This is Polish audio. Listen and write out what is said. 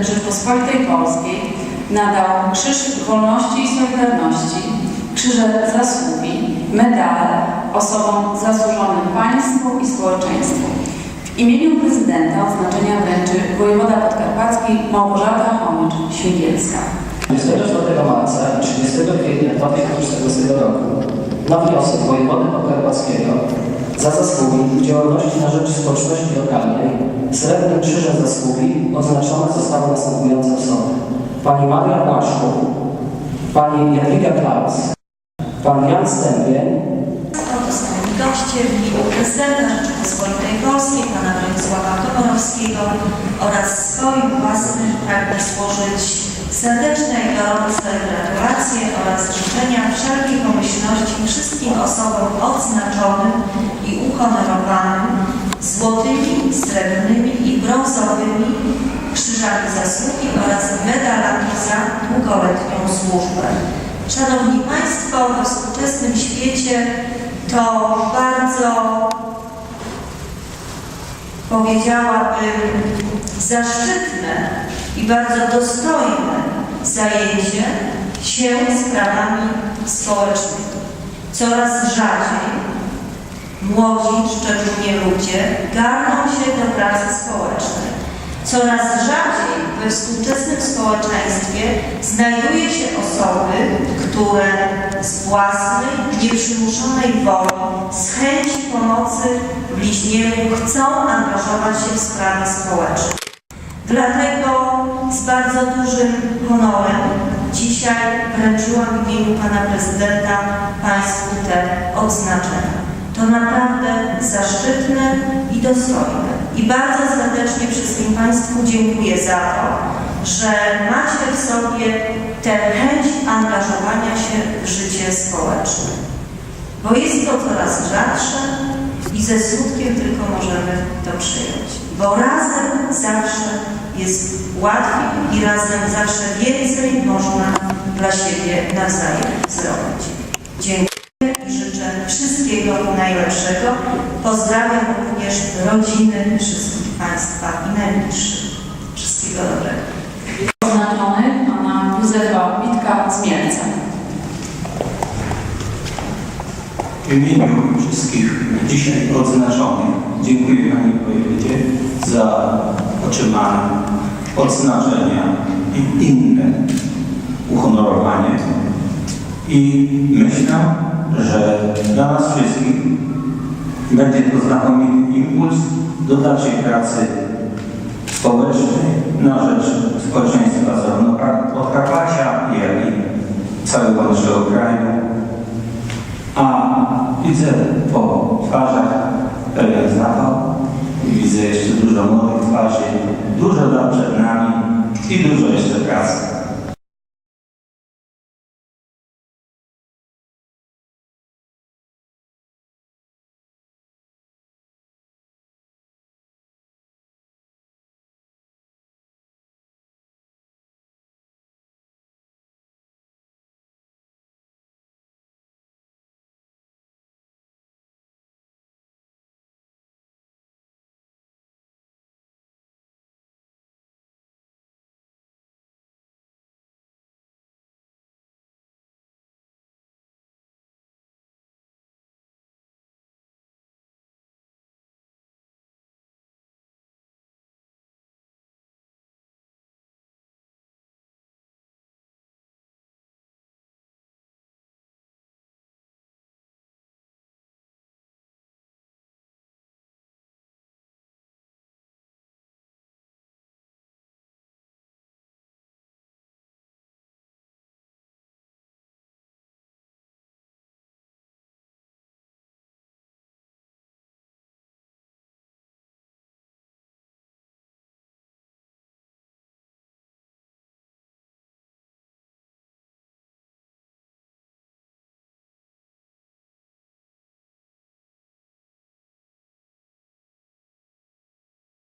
Rzeczpospolitej Polskiej nadał Krzyż Wolności i Solidarności, Krzyże Zasługi, medale osobom zasłużonym państwu i społeczeństwu. W imieniu prezydenta odznaczenia wręczy wojewoda podkarpacki Małgorzata Chomycz-Śmigielska. 24 marca i 30 kwietnia 2040 roku na wniosek wojewody podkarpackiego za zasługi działalności na rzecz społeczności lokalnej Srebrnym Krzyżem Zasługi odznaczone zostały następujące osoby. Pani Maria Błaszko, Pani Jadwiga Klaus, Pan Jan Stępień, goście w imieniu prezydenta Rzeczypospolitej Polskiej, pana Bronisława Komorowskiego oraz swoim własnym pragnę złożyć serdeczne i gorące gratulacje oraz życzenia wszelkiej pomyślności wszystkim osobom odznaczonym i uhonorowanym złotymi, srebrnymi i brązowymi krzyżami zasługi oraz medalami za długoletnią służbę. Szanowni Państwo, we współczesnym świecie to bardzo, powiedziałabym, zaszczytne i bardzo dostojne zajęcie się sprawami społecznymi. Coraz rzadziej młodzi, szczególnie ludzie, garną się do pracy społecznej. Coraz rzadziej we współczesnym społeczeństwie znajduje się osoby, które z własnej, nieprzymuszonej woli, z chęci pomocy bliźniemu chcą angażować się w sprawy społeczne. Dlatego z bardzo dużym honorem dzisiaj wręczyłam w imieniu Pana Prezydenta Państwu te odznaczenia. To naprawdę zaszczytne i dostojne. I bardzo serdecznie wszystkim Państwu dziękuję za to, że macie w sobie tę chęć angażowania się w życie społeczne. Bo jest to coraz rzadsze i ze smutkiem tylko możemy to przyjąć. Bo razem zawsze jest łatwiej i razem zawsze więcej można dla siebie nawzajem zrobić. Dziękuję i życzę wszystkiego najlepszego. Pozdrawiam również rodziny wszystkich Państwa i najbliższych. Wszystkiego dobrego. W imieniu wszystkich dzisiaj odznaczonych dziękuję Pani Wojewodzie za otrzymane odznaczenia i inne uhonorowanie. I myślę, że dla nas wszystkich będzie to znakomity impuls do dalszej pracy społecznej na rzecz społeczeństwa zarówno Podkarpacia, widzę po twarzach pewien zapał i widzę jeszcze dużo młodych twarzy, dużo lat przed nami i dużo jeszcze pracy.